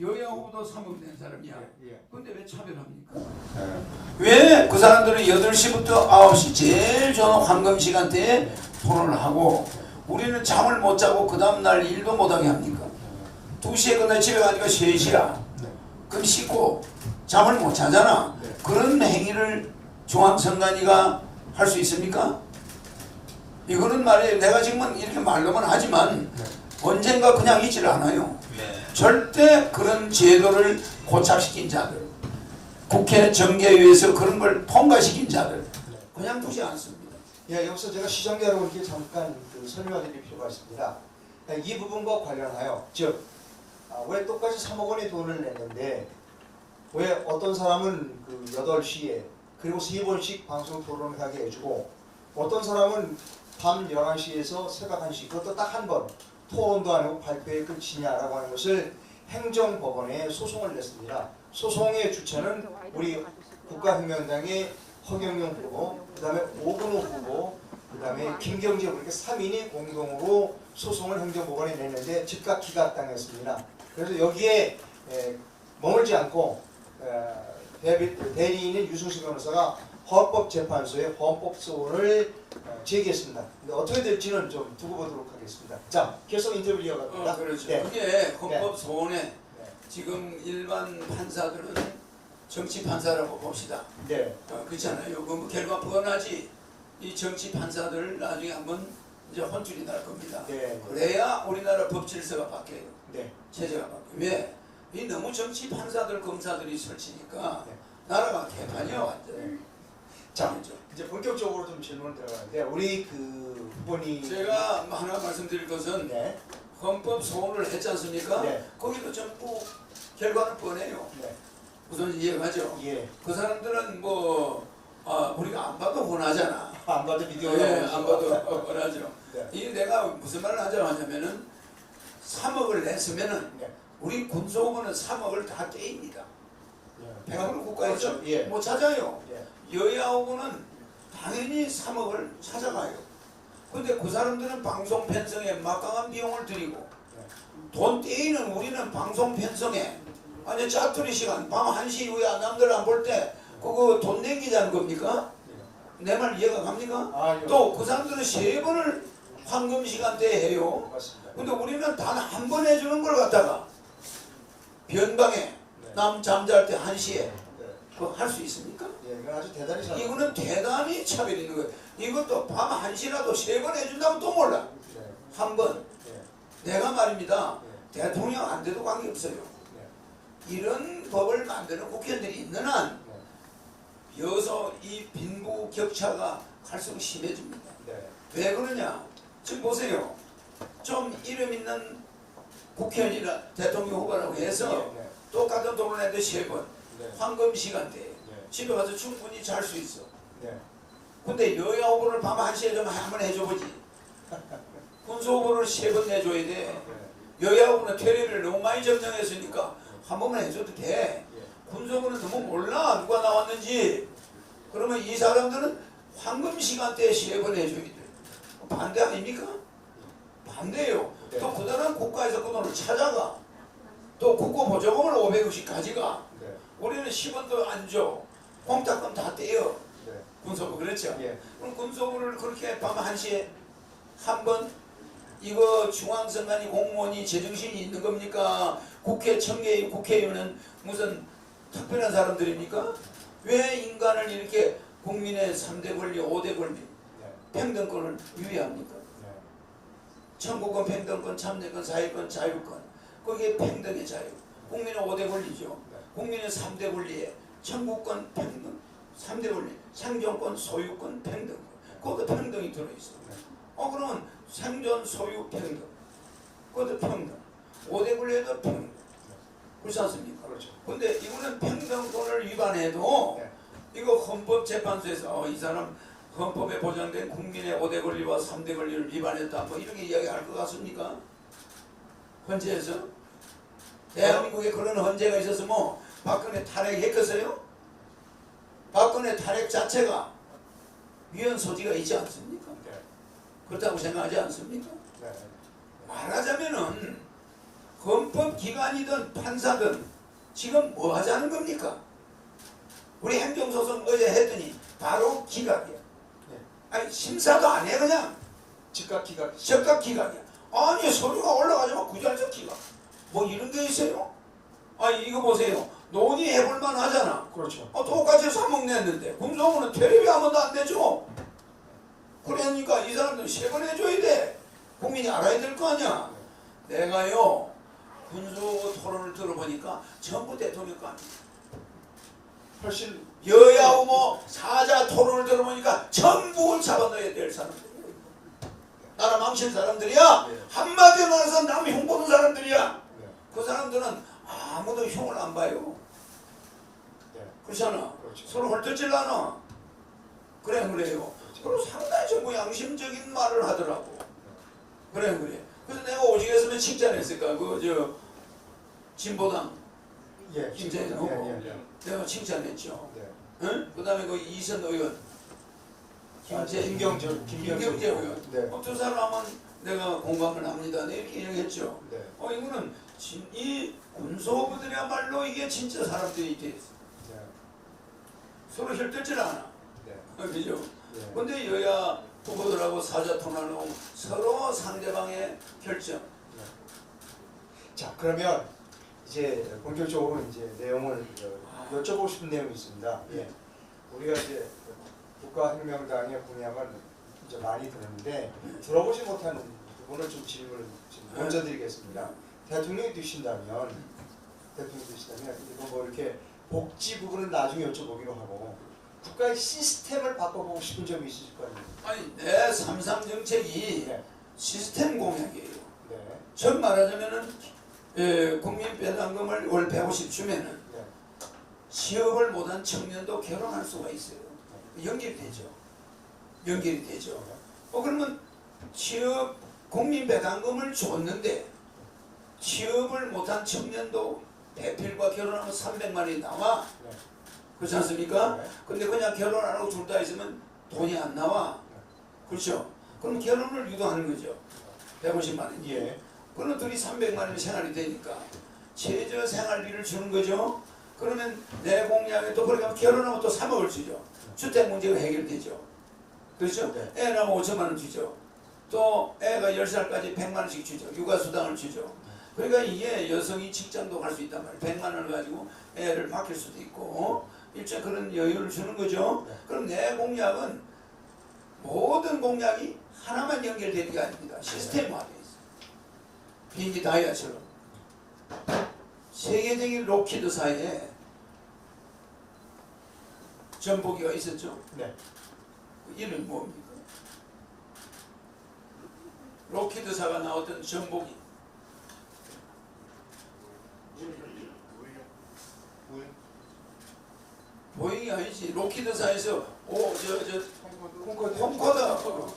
여야 후보도 3억 낸 사람이야. 예. 근데 왜 차별합니까? 왜 그 사람들은 8시부터 9시 제일 좋은 황금 시간대에 토론을 하고 우리는 잠을 못 자고 그 다음날 일도 못하게 합니까? 2시에 끝나 집에 가니까 3시야. 네. 그럼 씻고 잠을 못 자잖아. 네. 그런 행위를 중앙선관위가 할 수 있습니까? 이거는 말이에요. 내가 지금은 이렇게 말로만 하지만 네. 언젠가 그냥 있지를 않아요. 네. 절대 그런 제도를 고착시킨 자들, 국회 정계위에서 그런 걸 통과시킨 자들 그냥 두지 않습니다. 예, 여기서 제가 시청자 여러분께 잠깐 그 설명드릴 필요가 있습니다. 예, 이 부분과 관련하여 즉 아, 왜 똑같이 3억 원의 돈을 냈는데 왜 어떤 사람은 그 8시에 그리고 세 번씩 방송 토론을 하게 해주고 어떤 사람은 밤 11시에서 새벽 1시 그것도 딱 한 번 토론도 안 하고 발표에 끝이냐라고 하는 것을 행정법원에 소송을 냈습니다. 소송의 주체는 우리 국가혁명당의 허경영 후보, 그 다음에 오근호 후보, 그 다음에 김경재 후보 이렇게 3인이 공동으로 소송을 행정법원에 냈는데 즉각 기각당했습니다. 그래서 여기에 에, 머물지 않고 에, 대리인인 유승수 변호사가 헌법재판소에 헌법소원을 어, 제기했습니다. 근데 어떻게 될지는 좀 두고 보도록 하겠습니다. 자, 계속 인터뷰 이어갑니다. 어, 그렇죠. 네. 그게 헌법 소원에 네. 지금 일반 판사들은 정치 판사라고 봅시다. 네. 어, 그렇잖아요. 그 결과 뻔하지. 이 정치 판사들 나중에 한번 이제 혼쭐이 날 겁니다. 네. 그래야 우리나라 법 질서가 바뀌어요. 네. 체제가 바뀌어요. 왜? 이 너무 정치 판사들 검사들이 설치니까 네. 나라가 개판이야 완전. 자. 이제 본격적으로 좀 질문 들어가는데 우리 그 후보님 제가 하나 말씀드릴 것은 네. 헌법 소원을 했지 않습니까? 네. 거기도 전부 결과는 뻔해요. 네. 우선 이해가죠. 예. 그 사람들은 뭐 아, 우리가 안 봐도 뻔하잖아. 안 봐도 비디오 예, 안 봐도 어, 뻔하죠. 네. 이게 내가 무슨 말을 하자고 하냐면은 3억을 냈으면은 네. 우리 군소부는 3억을 다 떼입니다. 예. 백악을 국가에서 그렇죠. 예. 못 찾아요. 예. 여야 후보는 당연히 3억을 찾아가요. 근데 그 사람들은 방송 편성에 막강한 비용을 들이고 돈 떼이는 우리는 방송 편성에 아니 짜투리 시간 밤 1시 이후에 남들 안 볼 때 그거 돈 내기자는 겁니까? 내 말 이해가 갑니까? 아, 예. 또그 사람들은 세 번을 황금 시간대에 해요. 맞습니다. 근데 우리는 단 한 번 해주는 걸 갖다가 변방에 네. 남 잠잘 때 1시에 네. 그거 할 수 있습니까? 예, 이건 아주 대단히 잘. 이거는 대단히 차별이 있는 거예요. 이것도 밤 1시라도 세 번 해준다면 또 몰라. 네. 한 번. 네. 내가 말입니다. 네. 대통령 안 돼도 관계없어요. 네. 이런 법을 만드는 국회의원들이 있는 한 네. 여기서 이 빈부 격차가 갈수록 심해집니다. 네. 왜 그러냐? 지금 보세요. 좀 이름 있는 국회의원이나 대통령 후보라고 해서 네. 똑같은 돈을 내도 세 번. 네. 황금 시간대에 네. 집에 가서 충분히 잘 수 있어. 네. 근데 여야 후보를 밤 1시에 좀 한번 해줘보지. 군수 후보를 세번 내줘야 돼. 네. 여야 후보는 테레비를 너무 많이 점령했으니까 한 번만 해줘도 돼. 예. 군수 후보는 너무 몰라 누가 나왔는지. 그러면 이 사람들은 황금 시간대에 세 번 해줘야 돼. 반대 아닙니까? 반대예요. 네. 또 그다음 국가에서 그 돈을 찾아가. 또 국고 보조금을 500원씩 가져가. 네. 우리는 10원도 안 줘. 공탁금 다 떼요. 네. 군소부 그렇죠? 예. 그럼 군소부를 그렇게 밤 1시에 한 번 이거 중앙선관위 공무원이 제정신이 있는 겁니까? 국회 청계 국회의원은 무슨 특별한 사람들입니까? 왜 인간을 이렇게 국민의 3대 권리, 5대 권리, 네. 평등권을 유의합니까? 네. 청구권, 평등권, 참여권, 사회권, 자유권 거기에 평등의 자유 국민의 5대 권리죠 국민의 3대 권리에 청구권, 평등 3대 권리 생존권, 소유권, 평등 거기도 평등이 들어있어 어 그러면 생존, 소유, 평등 그것도 평등 5대 권리에도 평등 그렇지 않습니까? 그렇죠. 근데 이거는 평등권을 위반해도 네. 이거 헌법재판소에서 어, 이 사람 헌법에 보장된 국민의 5대 권리와 3대 권리를 위반했다 뭐 이렇게 이야기할 것 같습니까? 헌재에서 대한민국에 그런 헌재가 있어서 뭐 박근혜 탄핵했겠어요? 박근혜 탄핵 자체가 위헌 소지가 있지 않습니까? 네. 그렇다고 생각하지 않습니까? 네. 말하자면은 헌법기관이든 판사든 지금 뭐 하자는 겁니까? 우리 행정소송 어제 했더니 바로 기각이야. 네. 아니 심사도 안 해 그냥 즉각 기각. 즉각 기각이야. 아니 서류가 올라가자면 구절적 기각. 뭐 이런 게 있어요? 아니 이거 보세요. 논의해볼 만 하잖아. 그렇죠. 어, 똑같이 3억 냈는데 군소문은 텔레비 한 번도 안 되죠. 그러니까 이 사람들 세번 해줘야 돼. 국민이 알아야 될 거 아니야. 내가요 군소 토론을 들어보니까 전부 대통령 거 아니야. 훨씬 여야 후보 사자 토론을 들어보니까 전부 잡아넣어야 될 사람들. 나라 망친 사람들이야. 네. 한마디로 말해서 남 흉보는 사람들이야. 네. 그 사람들은 아무도 흉을 안 봐요. 네. 그렇잖아. 그렇죠. 서로 헐뜯질 않아. 그래 그래요. 그리고 상당히 정부 양심적인 말을 하더라고. 그래 그래. 그래서 내가 오직했으면 칭찬했을까. 그저 진보당 예. 김재인 예, 후보. 예, 예. 내가 칭찬했죠. 네. 응? 그다음에 그 이선 의원 아, 김재 김경철 김경재 의원. 네. 어, 두 사람은 내가 공감을 합니다. 네, 이렇게 얘기했죠. 네. 어 이거는 진, 이 군소부들이야말로 이게 진짜 사람들이 돼 있어. 네. 서로 혈뜯질 않아. 네. 어, 그죠? 네. 근데 여야 후보들하고 사자통화로 서로 상대방의 결정. 자 그러면 이제 본격적으로 이제 내용을 어, 여쭤보고 싶은 내용이 있습니다. 예. 우리가 이제 국가혁명당의 공약을 이제 많이 들었는데 들어보지 못하는 부분을 좀 질문을 지금 먼저 드리겠습니다. 대통령이 되신다면 대통령이 되신다면 이거 뭐 이렇게 복지 부분은 나중에 여쭤보기로 하고 국가의 시스템을 바꿔보고 싶은 점이 있으실 거 아니에요? 아니 내 삼삼 정책이 네. 시스템 공약이에요. 네. 즉 말하자면은 에, 국민 배당금을 월 150 주면은 네. 취업을 못한 청년도 결혼할 수가 있어요. 연결이 되죠. 연결이 되죠. 어 그러면 취업 국민 배당금을 줬는데 취업을 못한 청년도 대필과 결혼하면 300만 원이 나와. 네. 그렇지 않습니까? 네. 근데 그냥 결혼 안 하고 둘 다 있으면 돈이 안 나와. 그렇죠? 그럼 결혼을 유도하는 거죠. 150만 원. 예. 그러면 둘이 300만 원이 생활이 되니까 최저 생활비를 주는 거죠. 그러면 내 공약에 또 그렇게 하면 결혼하면 또 3억을 주죠. 주택 문제가 해결되죠. 그렇죠? 네. 애 낳으면 5천만 원 주죠. 또 애가 10살까지 100만 원씩 주죠. 육아수당을 주죠. 그러니까 이게 여성이 직장도 갈 수 있단 말이에요. 100만 원을 가지고 애를 맡길 수도 있고 어? 일제 그런 여유를 주는 거죠. 네. 그럼 내 공약은 모든 공약이 하나만 연결되는 게 아닙니다. 시스템화되어 있어요. 비행기 다이아처럼 세계적인 로키드사에 전보기가 있었죠. 네. 그 이름이 뭡니까? 로키드사가 나왔던 전보기 보잉이 아니지 로키드사에서 오저저 콩코드. 콩코더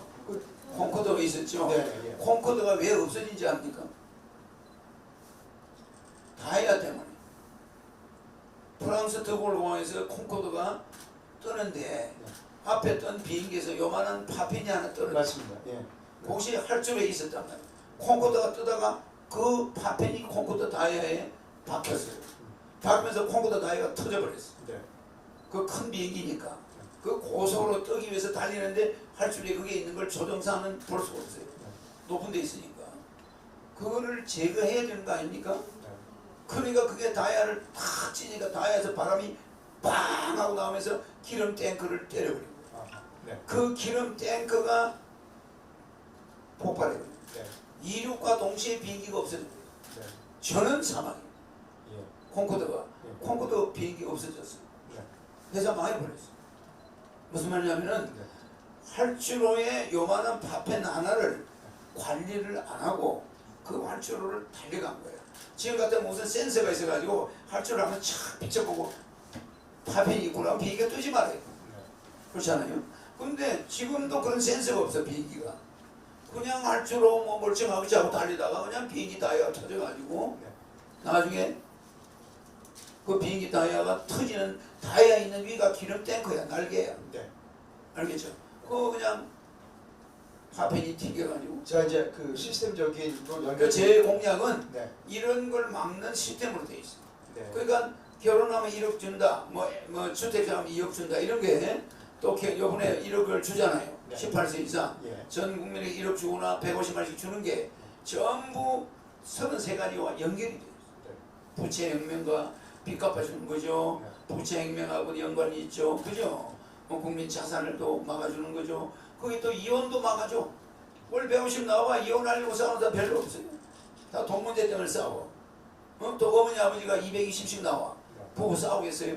콩코더가 있었죠. 네. 예. 콩코더가 왜 없어진지 압니까? 다이아 때문에. 프랑스 드골 공항에서 콩코더가 뜨는데 앞에 뜬 비행기에서 요만한 파편이 하나 떨어져. 맞습니다. 예. 혹시 할 줄에 있었단 말이에요. 콩코더가 뜨다가 그 파편이 콩코더 다이아에 박혔어요. 박으면서 콩코더 다이아가 터져버렸어요. 네. 그큰 비행기니까 그 고속으로 뜨기 위해서 달리는데 할줄에 그게 있는 걸 조정사는 볼 수가 없어요. 높은 데 있으니까 그거를 제거해야 되는 거 아닙니까? 네. 그러니까 그게 다이아를 탁 찌니까 다이아에서 바람이 빵 하고 나오면서 기름 탱크를 때려버리고. 네. 그 기름 탱크가 폭발해버려요. 네. 이륙과 동시에 비행기가 없어져요. 네. 저는 사망이에요. 예. 콩코더가 예. 콩코더 비행기가 없어졌어요. 네. 회사 망해버렸어요. 무슨 말이냐면은 네. 활주로에 요만한 파편 하나를 관리를 안 하고 그 활주로를 달려간 거예요. 지금 같은 무슨 센서가 있어가지고 활주로 하면 착 비춰보고 파편이 있구나 비행기가 뜨지 말아요. 네. 그렇잖아요. 근데 지금도 그런 센서가 없어 비행기가. 그냥 활주로 뭐 멀쩡하고 자고 달리다가 그냥 비행기 다이아가 터져가지고 네. 나중에 그 비행기 다이아가 터지는 다이아 있는 위가 기름 탱크야 날개야. 네. 알겠죠? 그거 그냥 파편이 튀겨가지고 자 이제 그 시스템적인. 그제 공약은 네. 이런 걸 막는 시스템으로 돼 있어. 네. 그러니까 결혼하면 1억 준다, 뭐, 뭐 주택하면 2억 준다 이런 게 또 요번에 1억을 주잖아요. 네. 18세 이상 예. 전 국민에게 1억 주거나 150만씩 주는 게 전부 33가지와 연결이 돼요. 부채 혁명과 빚 갚아주는 거죠. 부채 혁명하고 연관이 있죠. 그죠? 뭐 국민 자산을 또 막아주는 거죠. 거기 또 이혼도 막아줘. 월150 나와 이혼하려고 싸우는 사람 별로 없어요. 다 돈 문제 때문에 싸워. 어? 또 어머니 아버지가 220씩 나와. 보고 싸우겠어요?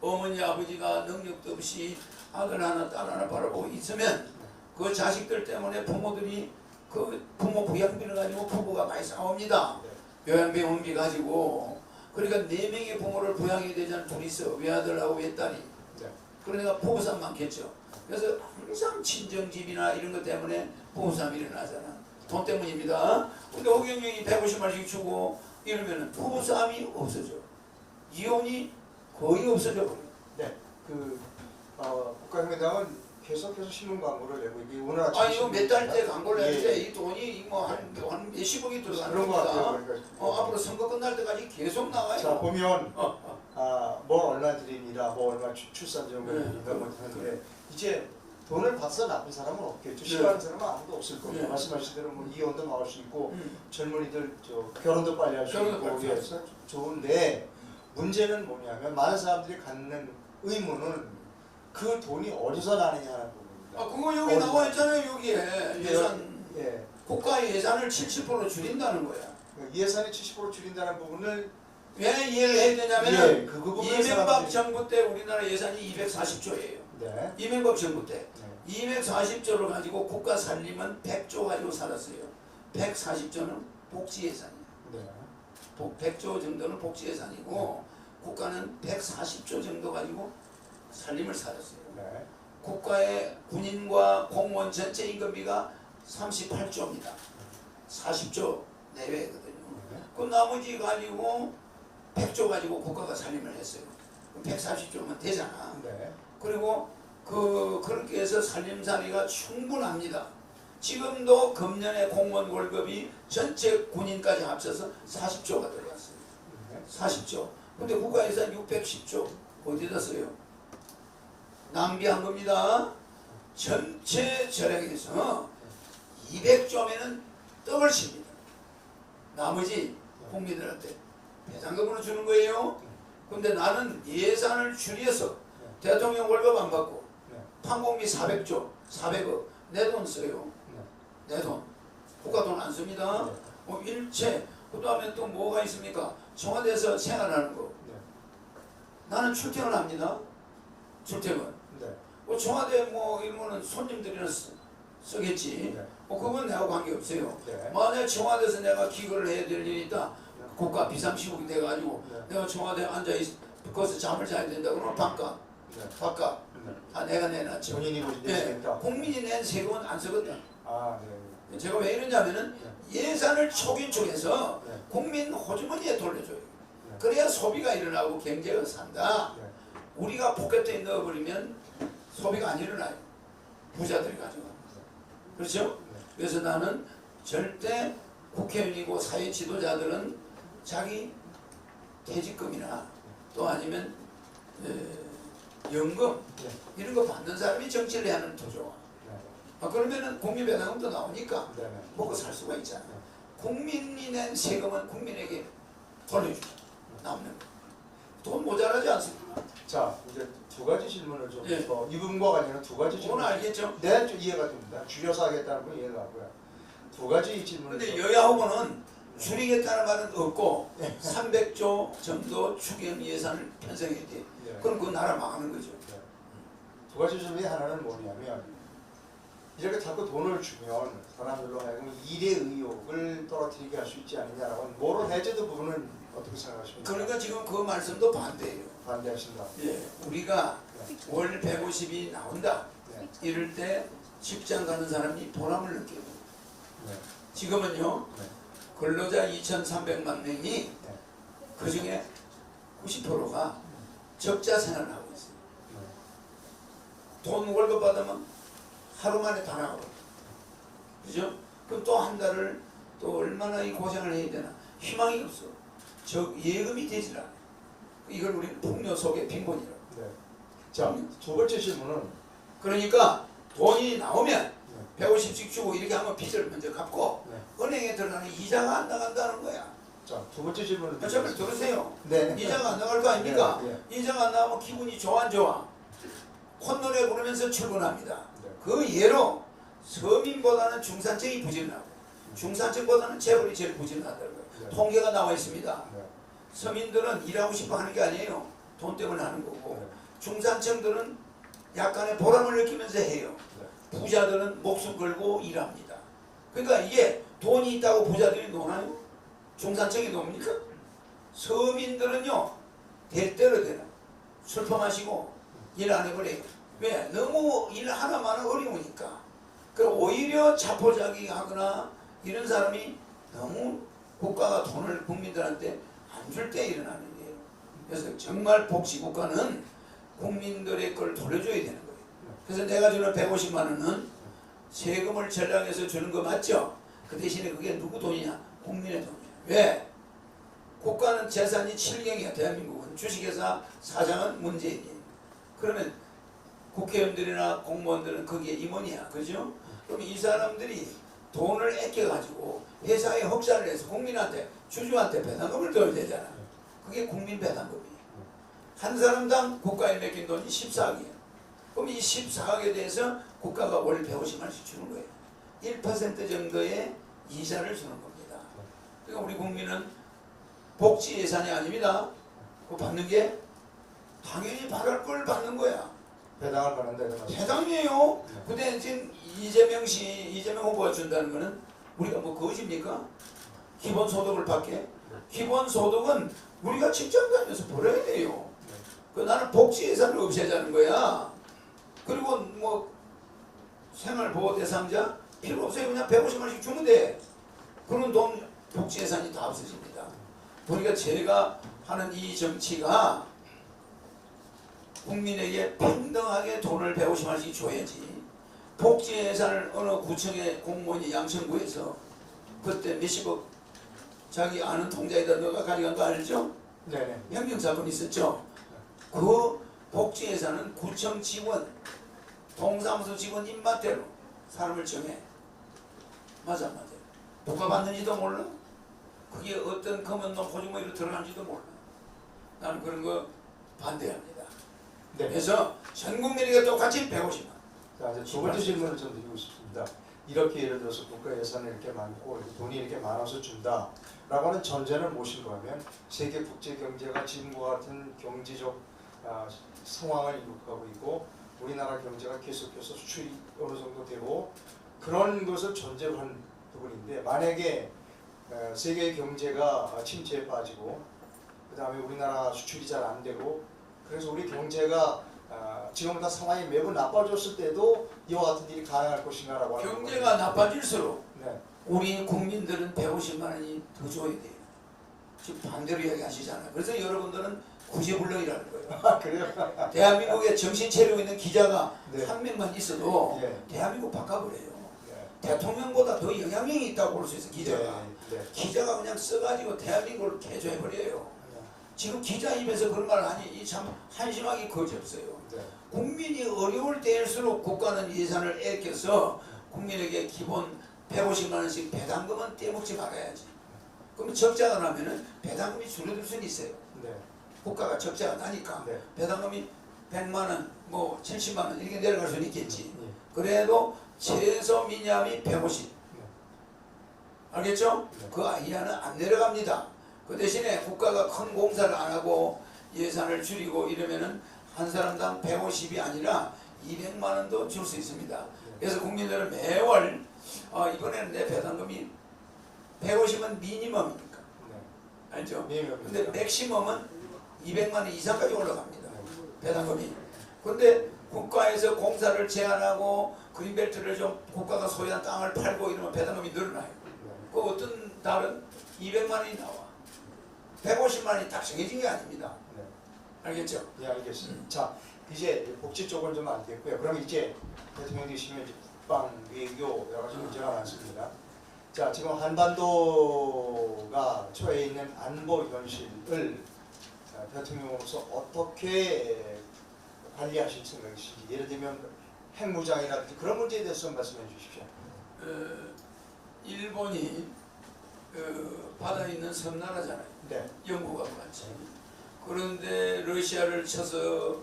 어머니 아버지가 능력도 없이 아들 하나 딸 하나 바라보고 있으면 그 자식들 때문에 부모들이 그 부모 부양비를 가지고 부부가 많이 싸웁니다. 요양비 원비 가지고 그러니까 네 명의 부모를 부양해야 되잖아 둘이서 외아들하고 외딸이? 네. 그러니까 부부싸움 많겠죠. 그래서 항상 친정집이나 이런 것 때문에 부부싸움 일어나잖아. 돈 때문입니다. 근데 호경영이 150만씩 주고 이러면 부부싸움이 없어져. 이혼이 거의 없어져 버려. 네. 그 어, 국가혁명당은 계속해서 신문 광고를 내고 이게 오늘 아침 아 이거 몇 달째. 광고를 예, 했는데 예. 이 돈이 뭐한 한 몇십억이 들어가는 그런 것 같아요. 겁니다 그러니까. 어, 앞으로 선거 끝날 때까지 계속 나와요 자 보면 어, 아 뭐 얼마 드립니다, 뭐 얼마 출- 출산정보 네. 드립니다, 뭐 하는데 이제 돈을 받아서 나쁜 사람은 없겠죠. 네. 싫어하는 사람은 아무도 없을 겁니다. 네. 말씀하신 대로 뭐 이혼도 나올 수 있고 음. 젊은이들 저 결혼도 빨리 할 수 결혼도 있고 빨리 할 해서 좋은데 문제는 뭐냐면 많은 사람들이 갖는 의문은 그 돈이 어디서 나느냐 하는 부분입니다. 아 그거 여기 어디- 나와 있잖아요 여기에 근데 예산 예. 국가 예산을 70% 줄인다는 거야. 그 예산이 70% 줄인다는 부분을 왜 이해를 해야 되냐면 예, 그 이명박 사람들이- 정부 때 우리나라 예산이 240조예요. 네. 이명박 정부 때 네. 240조를 가지고 국가 살림은 100조 가지고 살았어요. 140조는 복지 예산이에요. 네. 복- 100조 정도는 복지 예산이고 국가는 140조 정도 가지고 살림을 살았어요. 네. 국가의 군인과 공무원 전체 임금비가 38조입니다. 40조 내외거든요. 네. 그 나머지 가지고 100조 가지고 국가가 살림을 했어요. 140조면 되잖아. 네. 그리고 그 그렇게 해서 살림살이가 충분합니다. 지금도 금년에 공무원 월급이 전체 군인까지 합쳐서 40조가 들어갔어요. 네. 40조. 근데 국가 예산 610조 어디다 써요? 낭비한 겁니다. 전체 절약에서 200조면은 떡을 칩니다. 나머지 국민들한테 배상금으로 주는 거예요. 근데 나는 예산을 줄여서 대통령 월급 안 받고 네. 판공비 400조, 400억 내 돈 써요. 네. 내 돈. 국가 돈 안 씁니다. 네. 뭐 일체 그 다음에 또 뭐가 있습니까? 청와대에서 생활하는 거. 네. 나는 출퇴근 합니다. 출퇴근. 네. 뭐 청와대 뭐 이러면은 손님들이나 쓰, 쓰겠지. 네. 뭐 그건 내가 관계 없어요. 네. 만약 청와대에서 내가 기거를 해야 될 일이 있다. 국가 비상시국이 돼가지고 네. 내가 청와대에 앉아 있, 거기서 잠을 자야 된다. 그러면 반값, 네. 밥값 네. 다 내가 내놨죠. 본인이 내시니까. 국민이 낸 세금은 안 쓰거든. 아, 네. 제가 왜 이러냐면은 예산을 초긴축해서 네. 국민 호주머니에 돌려줘요. 네. 그래야 소비가 일어나고 경제가 산다. 네. 우리가 포켓에 넣어버리면 소비가 안 일어나요. 부자들이 가져가. 그렇죠? 네. 그래서 나는 절대 국회의원이고 사회 지도자들은 자기 퇴직금이나 또 아니면 에, 연금 네. 이런 거 받는 사람이 정치를 해야 하는 도죠. 네. 아, 그러면은 국민배당금도 나오니까. 먹고 살 수가 있잖아. 국민이 낸 세금은 국민에게 돌려주죠. 남는 거. 돈 모자라지 않습니다. 자, 이제 두 가지 질문을 좀, 예. 어, 이 부분과 관련한 두 가지 오늘 질문. 알겠죠? 네, 좀 이해가 됩니다. 줄여서 하겠다는 건 이해가 가고요. 두 가지 질문을. 근데 좀- 여야 후보는 줄이겠다는 말은 없고 네. 300조 정도 추경 예산을 돼. 네. 그럼 그 나라 망하는 거죠. 네. 두 가지 질문이 하나는 뭐냐면 이렇게 자꾸 돈을 주면 사람들로 하여금 일의 의욕을 떨어뜨리게 할 수 있지 않느냐라고 모럴 해제도 부분은 어떻게 생각하십니까? 그러니까 지금 그 말씀도 반대예요. 반대하신다. 예, 우리가 월 150이 나온다. 네. 이럴 때 직장 가는 사람이 보람을 느껴요. 네. 지금은요. 네. 근로자 2,300만 명이 네. 그 중에 90%가 적자 생활을 하고 있어요. 네. 돈 월급 받으면 하루 만에 다 나가고 그죠? 그럼 또 한 달을 또 얼마나 이 고생을 해야 되나 희망이 없어. 저 예금이 되질 않아. 이걸 우리는 풍요 속의 빈곤이라고. 네. 자, 두 번째 질문은 그러니까 돈이 나오면 150씩 주고 이렇게 하면 빚을 먼저 갚고 네. 은행에 들어가는 이자가 안 나간다는 거야. 자, 두 번째 질문을 어차피 드리겠습니다. 들으세요. 네. 이자가 안 나갈 거 아닙니까? 네, 이자가 안 나오면 기분이 좋아 안 좋아? 콧노래 부르면서 출근합니다. 네. 그 예로 서민보다는 중산층이 부진하고 중산층보다는 재벌이 제일 부진하다는 거예요. 네. 통계가 나와 있습니다. 네. 서민들은 일하고 싶어 하는 게 아니에요. 돈 때문에 하는 거고 네. 중산층들은 약간의 보람을 느끼면서 해요. 네. 부자들은 목숨 걸고 일합니다. 그러니까 이게 돈이 있다고 부자들이 노나요? 중산층이 놉니까? 서민들은요 될 대로 되라 술 퍼 마시고 일 안 해버려요. 왜? 너무 일 하나만 어려우니까. 그 오히려 자포자기 하거나 이런 사람이 너무 국가가 돈을 국민들한테 안 줄 때 일어나는 일이에요. 그래서 정말 복지국가는 국민들의 걸 돌려줘야 되는 거예요. 그래서 내가 주는 150만 원은 세금을 전량해서 주는 거 맞죠? 그 대신에 그게 누구 돈이냐? 국민의 돈이야. 왜? 국가는 재산이 7경이야 대한민국은 주식회사 사장은 문재인이에요. 그러면 국회의원들이나 공무원들은 그게 임원이야. 그죠? 그럼 이 사람들이 돈을 아껴가지고 회사에 흑자를 해서 국민한테 주주한테 배당금을 넣어야 되잖아. 그게 국민 배당금이에요. 한 사람당 국가에 맡긴 돈이 14억이에요. 그럼 이 14억에 대해서 국가가 월 150만 원씩 주는 거예요. 1% 정도의 이자를 주는 겁니다. 그러니까 우리 국민은 복지 예산이 아닙니다. 그 받는 게 당연히 받을 걸 받는 거야. 배당을 받는다 말씀. 해당이에요. 네. 근데 지금 이재명 씨, 이재명 후보가 준다는 거는 우리가 뭐 그것입니까? 기본소득을 받게? 기본소득은 우리가 직장 다녀서 벌어야 돼요. 그 나는 복지 예산을 없애자는 거야. 그리고 뭐 생활보호 대상자 필요 없어요. 그냥 150만 원씩 주면 돼. 그런 돈 복지 예산이 다 없어집니다. 그러니까 제가 하는 이 정치가 국민에게 평등하게 돈을 150만 원씩 줘야지. 복지 예산을 어느 구청의 공무원이 양천구에서 그때 몇십억 자기 아는 통장에다 넣어가 가져간 거 알죠? 네네. 혁명 사건 있었죠. 그 복지 예산은 구청 직원, 동사무소 직원 입맛대로 사람을 정해. 맞아 맞아. 누가 받는지도 몰라. 그게 어떤 검은 놈 호주머니로 들어간지도 몰라. 나는 그런 거 반대합니다. 네. 그래서 전 국민에게 똑같이 150만. 자, 이제 두 번째 질문을 좀 드리고 싶습니다. 이렇게 예를 들어서 국가 예산이 이렇게 많고 돈이 이렇게 많아서 준다라고 하는 전제는 무엇인가 하면 세계 국제 경제가 지금과 같은 경제적 아, 상황을 이룩하고 있고 우리나라 경제가 계속해서 수출이 어느 정도 되고 그런 것을 전제로 한 부분인데 만약에 어, 세계 경제가 침체에 빠지고 그 다음에 우리나라 수출이 잘 안 되고 그래서 우리 경제가 아, 지금보다 상황이 매우 나빠졌을 때도 이와 같은 일이 가능할 것인가라고 하는 경제가 나빠질수록 네. 우리 국민들은 150만 원이 더 줘야 돼요. 지금 반대로 이야기하시잖아요. 그래서 여러분들은 구제불능이라는 거예요. 아 그래요? 대한민국에 정신 차리고 있는 기자가 네. 한 명만 있어도 예. 대한민국 바꿔버려요. 네. 대통령보다 더 영향력이 있다고 볼 수 있어 기자가. 네. 네. 기자가 그냥 써가지고 대한민국을 개조해버려요. 지금 기자 입에서 그런 말 하니 이참 한심하기 거지 없어요. 네. 국민이 어려울 때일수록 국가는 예산을 아껴서 국민에게 기본 150만 원씩 배당금은 떼먹지 말아야지. 그럼 적자가 나면은 배당금이 줄어들 수는 있어요. 네. 국가가 적자가 나니까 네. 배당금이 100만 원, 뭐 70만 원 이렇게 내려갈 수는 있겠지. 예. 그래도 최소 미니멈이 150. 네. 알겠죠? 네. 그 이하는 안 내려갑니다. 그 대신에 국가가 큰 공사를 안 하고 예산을 줄이고 이러면은 한 사람당 150이 아니라 200만 원도 줄 수 있습니다. 그래서 국민들은 매월 어, 이번에는 내 배당금이 150은 미니멈이니까 네. 알죠? 근데 맥시멈은 200만 원 이상까지 올라갑니다. 네. 배당금이. 근데 국가에서 공사를 제한하고 그린벨트를 좀 국가가 소유한 땅을 팔고 이러면 배당금이 늘어나요. 네. 그 어떤 달은 200만 원이 나와. 150만 원이 딱 정해진 게 아닙니다. 네. 알겠죠? 예, 알겠습니다. 자, 이제 복지 쪽은 좀 알겠고요. 그럼 이제 대통령 되시면 국방, 외교 여러 가지 문제가 많습니다. 자, 지금 한반도가 처해 있는 안보 현실을 어, 대통령으로서 어떻게 관리하실 생각이신지 예를 들면 핵무장이라든지 그런 문제에 대해서 좀 말씀해 주십시오. 어, 일본이 그 바다에 있는 섬나라잖아요. 네, 영국하고 같이. 그런데 러시아를 쳐서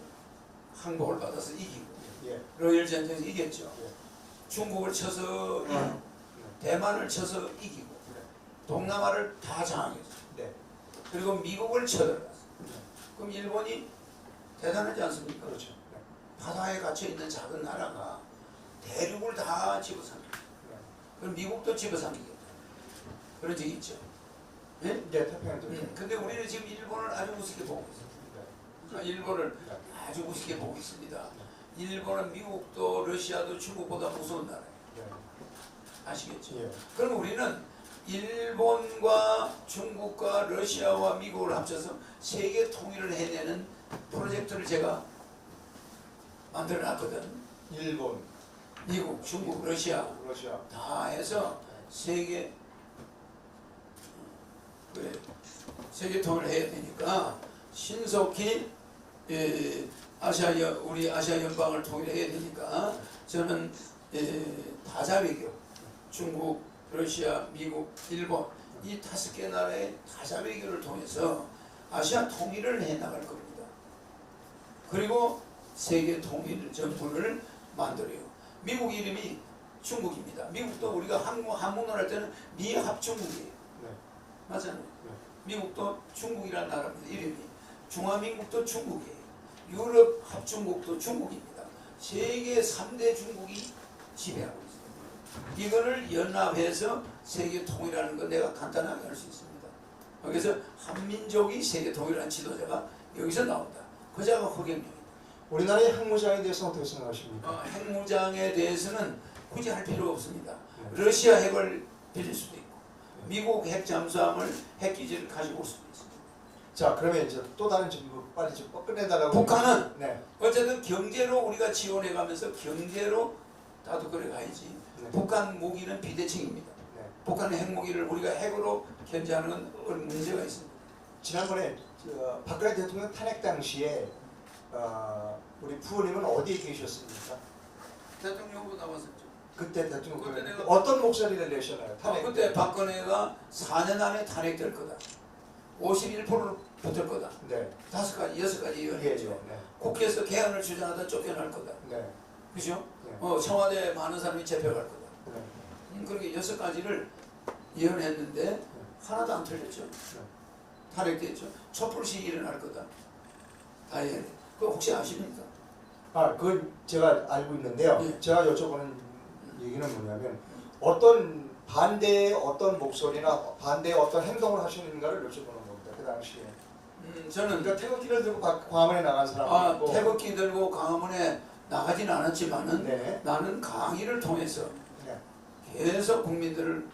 항복을 받아서 이기고 예, 러일 전쟁에서 이겼죠. 예. 중국을 쳐서 음. 이기고 대만을 쳐서 이기고 동남아를 다 장악했죠. 네, 그리고 미국을 쳐들어갔어. 그럼 일본이 대단하지 않습니까? 그렇죠. 네, 바다에 갇혀 있는 작은 나라가 대륙을 다 집어삼킵니다. 네. 그럼 미국도 집어삼키겠다. 그런 적이 있죠. 예? 네, 태평양도 음, 근데 우리는 지금 일본을 아주 우습게 보고 있어요. 네, 아, 일본을 네. 아주 우습게 보고 있습니다. 일본은 미국도 러시아도 중국보다 무서운 나라예요. 네. 아시겠죠? 예. 그럼 우리는 일본과 중국과 러시아와 미국을 합쳐서 세계 통일을 해내는 프로젝트를 제가 만들어 놨거든. 일본, 미국, 중국, 러시아 러시아. 다 해서 세계 그래 세계 통일을 해야 되니까 신속히 예, 아시아 연- 우리 아시아 연방을 통일해야 되니까 저는 예, 다자 외교 중국, 러시아, 미국, 일본 이 다섯 개 나라의 다자 외교를 통해서 아시아 통일을 해 나갈 겁니다. 그리고 세계 통일 정부를 만들어요. 미국 이름이 중국입니다. 미국도 우리가 한국 한국말 할 때는 미합중국이에요. 네. 맞잖아요. 미국도 중국이라는 나라입니다. 이름이 중화민국도 중국이에요. 유럽 합중국도 중국입니다. 세계 3대 중국이 지배하고 있어요. 이거를 연합해서 세계 통일하는 건 내가 간단하게 할 수 있습니다. 그래서 한민족이 세계 통일한 지도자가 여기서 나온다. 그자가 허경영입니다. 우리나라의 핵무장에 대해서 어떻게 생각하십니까? 어, 핵무장에 대해서는 굳이 할 필요가 없습니다. 네. 러시아 핵을 빌릴 수도 있고 미국 핵 잠수함을 핵 기지를 가지고 올 수도 있습니다. 자, 그러면 이제 또 다른 질문 빨리 좀 끝내달라고. 북한은 네. 어쨌든 경제로 우리가 지원해 가면서 경제로 그래 가야지. 네. 북한 무기는 비대칭입니다. 네. 북한의 핵무기를 우리가 핵으로 견제하는 건 문제가 있습니다. 지난번에 저 박근혜 대통령 탄핵 당시에 어, 우리 부모님은 어디에 계셨습니까? 대통령도 나왔었죠. 그때 대통령 그때 그- 내가- 어떤 목소리를 내셨나요? 아, 탄핵 그때 박근혜가 4년 안에 탄핵될 거다. 51%를 붙을 거다. 네. 다섯 가지, 여섯 가지 예, 예언했죠. 네. 국회에서 개헌을 주장하다 쫓겨날 거다. 네. 그죠? 네. 어, 청와대 많은 사람이 잡혀갈 거다. 네. 음, 그렇게 여섯 가지를 예언했는데 하나도 안 틀렸죠. 탄핵됐죠. 촛불시 일어날 거다. 다 예언. 그거 혹시 아십니까? 아, 그건 제가 알고 있는데요. 예. 제가 여쭤보는 얘기는 뭐냐면 어떤 반대의 어떤 목소리나 반대의 어떤 행동을 하시는가를 여쭤보는 겁니다. 그 당시에. 음, 저는 그러니까 태극기를 들고 과- 광화문에 나간 사람도 아. 태극기 들고 광화문에 나가진 않았지만은 네. 나는 강의를 통해서 네. 계속 국민들을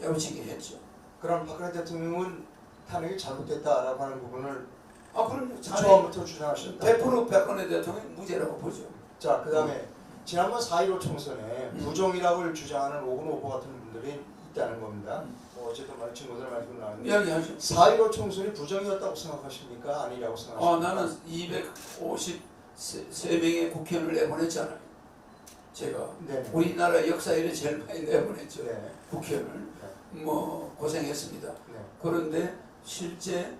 깨우치게 했죠. 그럼 박근혜 대통령은 탄핵이 잘못됐다라고 하는 부분을 아, 그럼 처음부터 주장하셨다. 100% 박근혜 대통령 무죄라고 보죠. 자, 그 다음에 지난번 4.15 총선에 음. 부정이라고 주장하는 오근 오보 같은 분들이 있다는 겁니다. 음. 뭐 어쨌든 말 친구들 말고 나왔는데 이야기하죠. 4.15 총선이 부정이었다고 생각하십니까? 아니라고 아, 생각하십니까? 나는 253명의 국회의원을 내보냈잖아요. 제가 네. 우리나라 역사에는 제일 많이 내보냈죠. 네. 국회의원을 뭐 고생했습니다. 네. 그런데 실제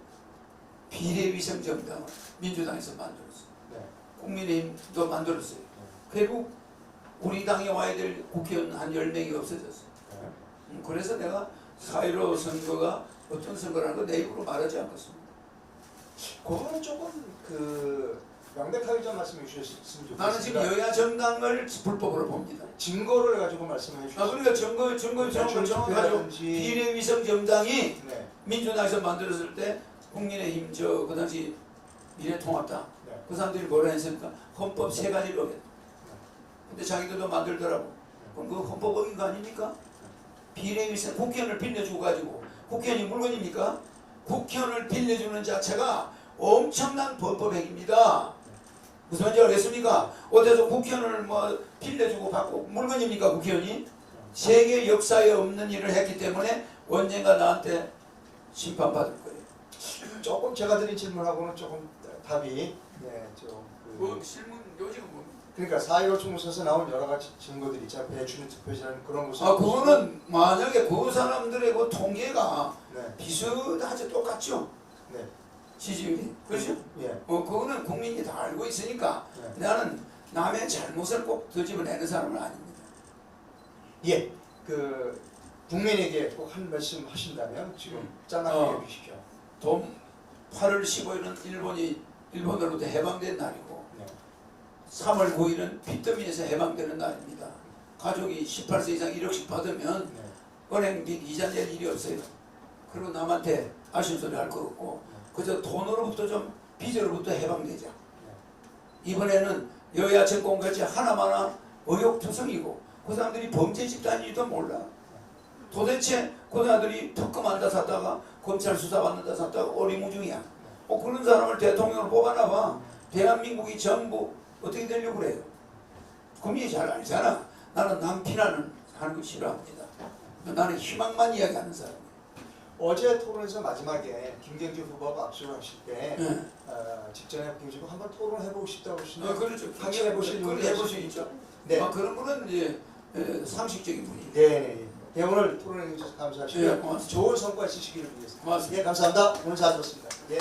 비례위성 정당을 민주당에서 만들었어요. 네. 국민의힘도 만들었어요. 결국 우리 당에 와야 될 국회의원 한 10명이 없어졌어요. 네. 음, 그래서 내가 4.15 선거가 어떤 선거라는 거내 입으로 말하지 않겠습니다. 그거는 조금 그 명백하게 좀 말씀해 주셨으면 좋겠습니다. 나는 지금 여야 정당을 불법으로 봅니다. 증거를 가지고 말씀해 주셨으면 아 그러니까 증거 증거 정확 정확하죠. 비례위성 정당이 네. 민주당에서 만들었을 때 국민의힘 저 그 당시 미래통합당 네. 그 사람들이 뭐라 했습니까? 헌법 세 가지를 어겼다. 근데 자기들도 만들더라고. 그럼 그 헌법 어긴 거 아닙니까? 비례위성 국회의원을 빌려주고 가지고 국회의원이 물건입니까? 국회의원을 빌려주는 자체가 엄청난 범법 행위입니다. 무슨 말인지 알겠습니까? 어디서 국회의원을 뭐 빌려주고 받고 물건입니까 국회의원이? 세계 역사에 없는 일을 했기 때문에 언젠가 나한테 심판받을 거예요. 조금 제가 드린 질문하고는 조금 답이 네, 좀뭐 그, 실문 요지가 뭐? 그러니까 4.15 총선에서 나온 여러 가지 증거들이 자 배추는 투표지라는 그런 것을 아 그거는 만약에 그 사람들의 그 통계가 네, 비슷하지 똑같죠? 네, 지지율이 그렇죠? 예, 어 그거는 국민이 다 알고 있으니까 네. 나는 남의 잘못을 꼭 뒤집어내는 사람은 아닙니다. 예, 그 국민에게 꼭 한 말씀 하신다면 지금 짠하게 어. 해주십시오. 돔 8월 15일은 일본이 일본으로부터 해방된 날이고 네. 3월 9일은 빚더미에서 해방되는 날입니다. 가족이 18세 이상 1억씩 받으면 네. 은행 빚 이자 낼 일이 없어요. 그리고 남한테 아쉬운 소리 할거 없고 그저 돈으로부터 좀 빚으로부터 해방되자. 이번에는 여야 정권같이 하나마나 의욕투성이고 그 사람들이 범죄 집단인지도 몰라. 도대체 그 사람들이 특검한다 샀다가 검찰 수사받는다 샀다가 오리무중이야. 어, 그런 사람을 대통령으로 뽑아나 봐. 대한민국이 전부 어떻게 되려고 그래요? 국민이 잘 알잖아. 나는 남 비난을 하는 거 싫어합니다. 나는 희망만 이야기하는 사람이에요. 어제 토론에서 마지막에 김경주 후보가 압수를 하실 때 네. 어, 직전에 보시고 한번 토론해보고 싶다고 어, 하시는 그렇죠. 확인해 보실 그걸 분이 있죠. 네. 아, 그런 분은 이제 에, 상식적인 분이에요. 네 네. 네, 오늘 토론해 주셔서 감사하시고요. 네. 좋은 성과 있으시기를 위해서. 고맙습니다. 예, 감사합니다. 오늘 잘 들었습니다. 예.